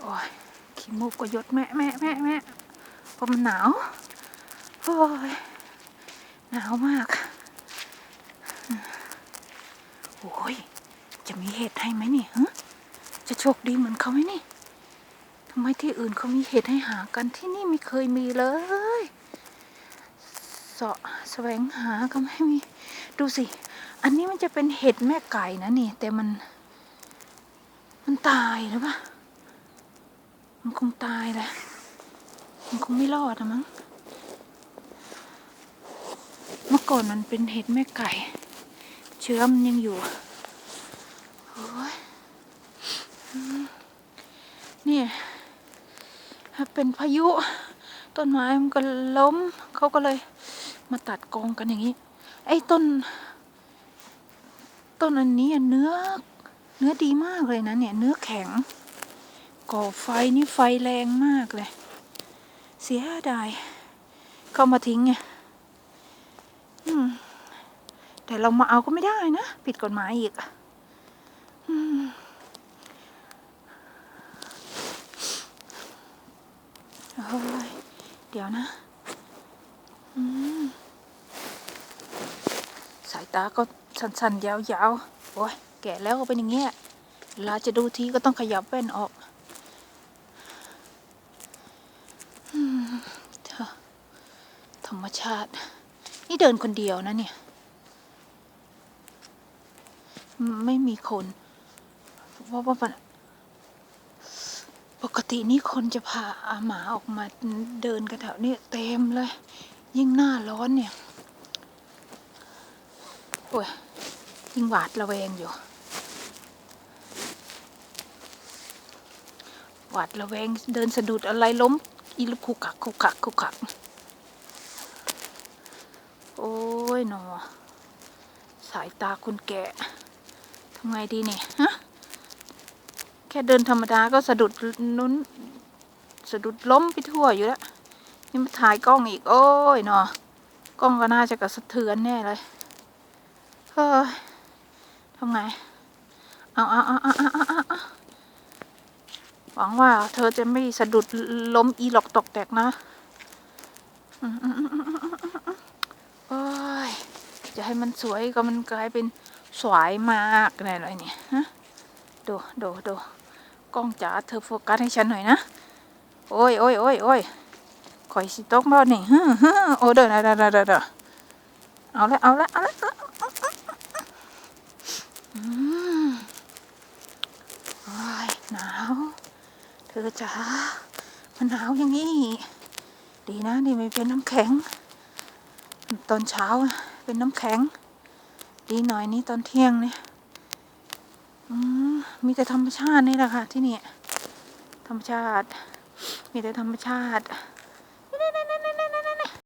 โอ้ยขี้มูกก็ยดแม่แม่แม่แม่เพราะมันหนาวโอ้ยหนาวมากโอ้ยจะมีเห็ดให้ไหมนี่ฮะจะโชคดีเหมือนเขาไหมนี่ทำไมที่อื่นเขามีเห็ดให้หากันที่นี่ไม่เคยมีเลยเสาะแสวงหาก็ไม่มี ดูสิ อันนี้มันจะเป็นเห็ดแม่ไก่นะนี่ แต่มัน มันตายหรือเปล่า มันคงตายแหละ มันคงไม่รอดนะมั้ง เมื่อก่อนมันเป็นเห็ดแม่ไก่ เชื้อมันยังอยู่โอ้ยนี่ถ้าเป็นพายุ ต้นไม้มันก็ล้ม เขาก็เลยมาตัดกองกันอย่างนี้ ไอ้ต้น ต้นอันนี้เนื้อ เนื้อดีมากเลยนะเนี่ย เนื้อแข็ง ก่อไฟนี่ไฟแรงมากเลย เสียดาย เข้ามาทิ้งไงแต่เรามาเอาก็ไม่ได้นะ ผิดกฎหมายอีกอืมโอ้ยเดี๋ยวนะสายตาก็สั้นๆ ยาวๆ โอ้ยแก่แล้วก็เป็นอย่างเงี้ยเวลาจะดูทีก็ต้องขยับแว่นออก อืมเธอธรรม ชาติ นี่เดินคนเดียวนะเนี่ย ไม่มีคนเพราะว่าปกตินี่คนจะพาอาหมาออกมาเดินกันแถวนี้เต็มเลย ยิ่งหน้าร้อนเนี่ยโอ้ยยิ่งหวาดระแวงอยู่ หวาดระแวงเดินสะดุดอะไรล้มอีลุกคุกคักคุกคักคุกคัก โอ้ยหนอ สายตาคนแก่ทำไงดีเนี่ยฮะ แค่เดินธรรมดาก็สะดุดนุ้น สะดุดล้มไปทั่วอยู่แล้ว นี่มาถ่ายกล้องอีก โอ้ยหนอกล้องก็น่าจะกระสะเทือนแน่เลย เฮ้ยทำไง เอาเอาเอาเอาเอาเอาเอาหวังว่าเธอจะไม่สะดุดล้มอีหลอกตกแตกนะ อืมอืมอืมอืม จะให้มันสวยก็มันกลายเป็นสวยมากแน่เลยเนี่ยฮะดูดูดูกล้องจ๋าเธอโฟกัสให้ฉันหน่อยนะ โอ้ยโอ้ยโอ้ยโอ้ยคอยสิตกแล้วนี่ฮึฮึโอ้เด้อเด้อเด้อเด้อเด้อเอาละเอาละเอาละอืมโอ้ยหนาว เธอจ๋ามันหนาวอย่างนี้ ดีนะนี่ไม่เป็นน้ำแข็ง ตอนเช้า เป็นน้ำแข็ง ดีหน่อยนี้ตอนเที่ยงเนี่ยมมีแต่ธรรมชาตินี่แหละค่ะที่นี่ ธรรมชาติ มีแต่ธรรมชาติ